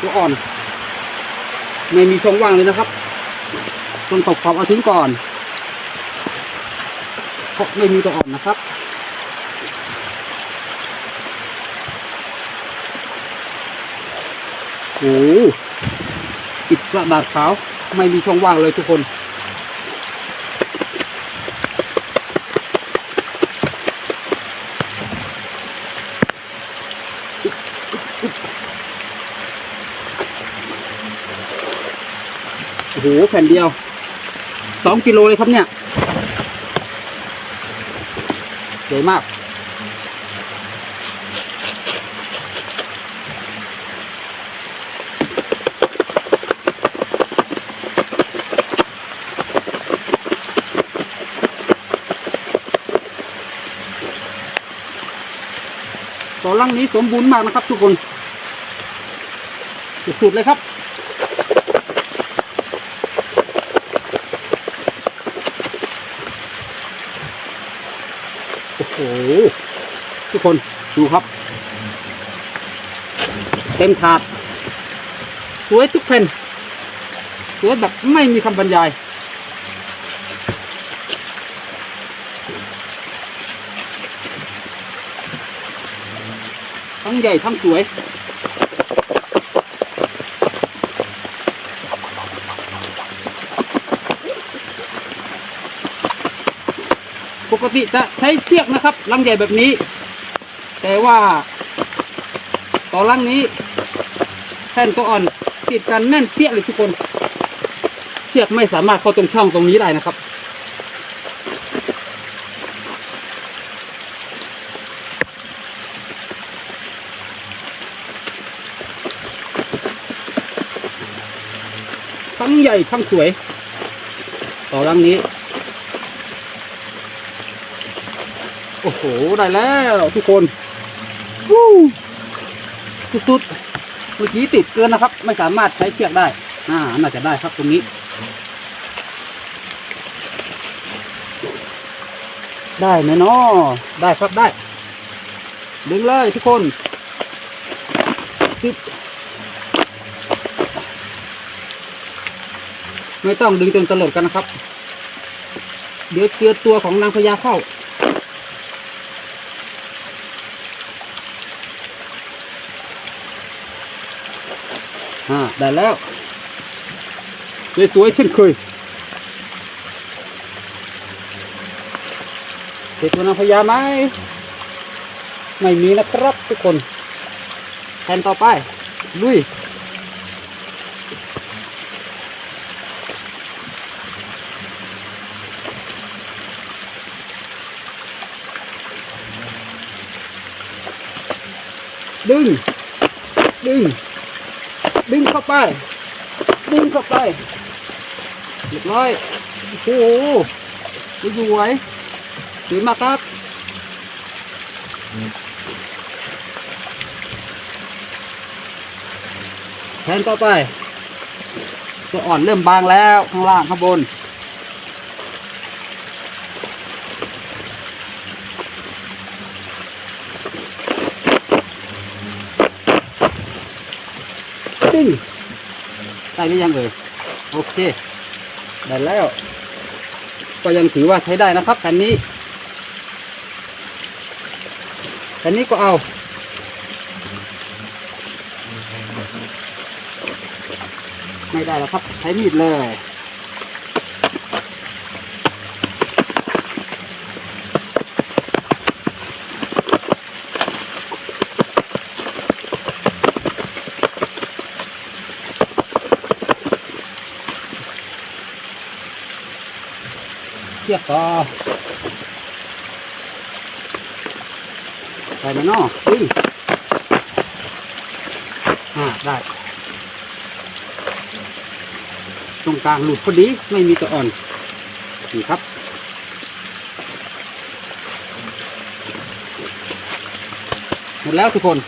ตัวอ่อน ไม่มีช่องว่างเลยนะครับต้องตกขอบเอาทิ้งก่อนเพราะไม่มีตัวอ่อนนะครับโอ้โหอิดกระดาษขาว ไม่มีช่องว่างเลยทุกคน โอ้โหแผ่นเดียวสองกิโลเลยครับเนี่ยสวยมากต่อลังนี้สมบูรณ์มากนะครับทุกคนสุดๆเลยครับ โอ้โหทุกคนดูครับ เต็มถาด สวยทุกแผ่นสวยแบบไม่มีคำบรรยาย ทั้งใหญ่ทั้งสวย ปกติจะใช้เชือกนะครับลังใหญ่แบบนี้ แต่ว่าต่อลังนี้แผ่นตัวอ่อนติดกันแน่นเปี้ยเลยทุกคน เชือกไม่สามารถเข้าตรงช่องตรงนี้ได้นะครับทั้งใหญ่ทั้งสวย ต่อลังนี้ โอ้โห ได้แล้วทุกคนวู้สุดๆเมื่อกี้ติดเกินนะครับ ไม่สามารถใช้เชือกได้ อ่า น่าจะได้ครับตรงนี้ ได้ไหมเนาะได้ครับได้ ดึงเลยทุกคนตึ๊บไม่ต้องดึงจนตลดกันนะครับ เดี๋ยวเจอตัวของนางพญาเข้า อ่าได้แล้วสวยๆเช่นเคยเห็นตัวนางพญาไหมไม่มีนะครับทุกคนแทนต่อไป ลุยดึงดึง ดึงเข้าไป ดึงเข้าไปเรียบร้อยโอ้โหสวยสวยมากครับแทนต่อไป ตัวอ่อนเริ่มบางแล้วข้างล่างข้างบน งได้หรือยังเอ่ยโอเคได้แล้ว ก็ยังถือว่าใช้ได้นะครับแผ่นนี้แผ่นนี้ก็เอาไม่ได้แล้วครับ ใช้มีดเลยียบต่อได้ไหมเนาะดึงอ่าได้ ตรงกลางหลุดพอดี ไม่มีตัวอ่อน นี่ครับหมดแล้วทุกคน